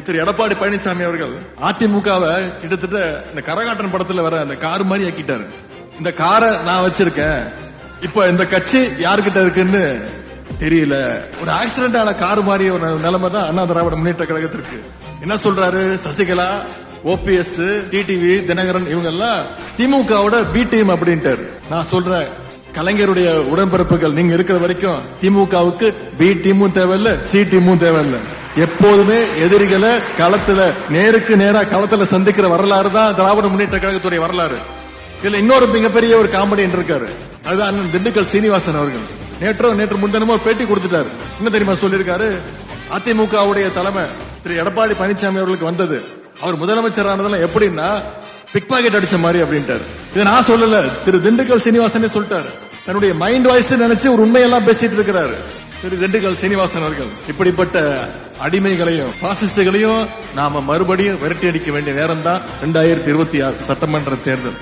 திரு எடப்பாடி பழனிசாமி அவர்கள் அதிமுகவை கிட்டத்தட்ட இந்த கரகாட்டன் படத்துல வர அந்த கார் மாதிரி ஆக்கிட்டாரு. இந்த காரை நான் வச்சிருக்கேன். இப்ப இந்த கட்சி யாருக்கிட்ட இருக்குன்னு தெரியல. ஒரு ஆக்சிடென்ட் ஆன கார் மாதிரி ஒரு நிலைமை தான் அண்ணா திராவிட முன்னேற்ற கழகத்திற்கு. என்ன சொல்றாரு? சசிகலா ஓபிஎஸ் டிடிவி தினகரன் இவங்க எல்லாம் திமுகவோட பி டீம் அப்படின்ட்டாரு. நான் சொல்றேன் கலைஞருடைய உடன்பிறப்புகள் நீங்க இருக்கிற வரைக்கும் திமுகவுக்கு பி டீமும் தேவையில்லை சி டீமும் தேவையில்ல. எப்போதுமே எதிரிகளை களத்துல நேருக்கு நேரா களத்துல சந்திக்கிற வரலாறு தான் திராவிட முன்னேற்ற கழகத்துடைய வரலாறு. இதுல இன்னொரு மிகப்பெரிய ஒரு காமெடி இருக்காரு. அதுதான் அண்ணன் திண்டுக்கல் சீனிவாசன் அவர்கள். நேற்றோ நேற்று முன்தினமோ பேட்டி கொடுத்துட்டாரு. என்ன தெரியுமா சொல்லியிருக்காரு? அதிமுகவுடைய தலைமை திரு. எடப்பாடி பழனிசாமி அவர்களுக்கு வந்தது. அவர் முதலமைச்சர் ஆனதெல்லாம் எப்படின்னா பிக் பாக்கெட் அடிச்ச மாதிரி அப்படின்ட்டாரு. இதை நான் சொல்லல. திரு. திண்டுக்கல் சீனிவாசனே சொல்லிட்டாரு. தன்னுடைய மைண்ட் வாய்ஸ் நினைச்சு ஒரு உண்மையெல்லாம் பேசிட்டு இருக்கிறாரு. திரு. திண்டுக்கல் சீனிவாசன் அவர்கள். இப்படிப்பட்ட அடிமைகளையும் பாசிஸ்டுகளையும் நாம மறுபடியும் விரட்டி அடிக்க வேண்டிய நேரம் தான் ரெண்டாயிரத்தி இருபத்தி ஆறு சட்டமன்ற தேர்தல்.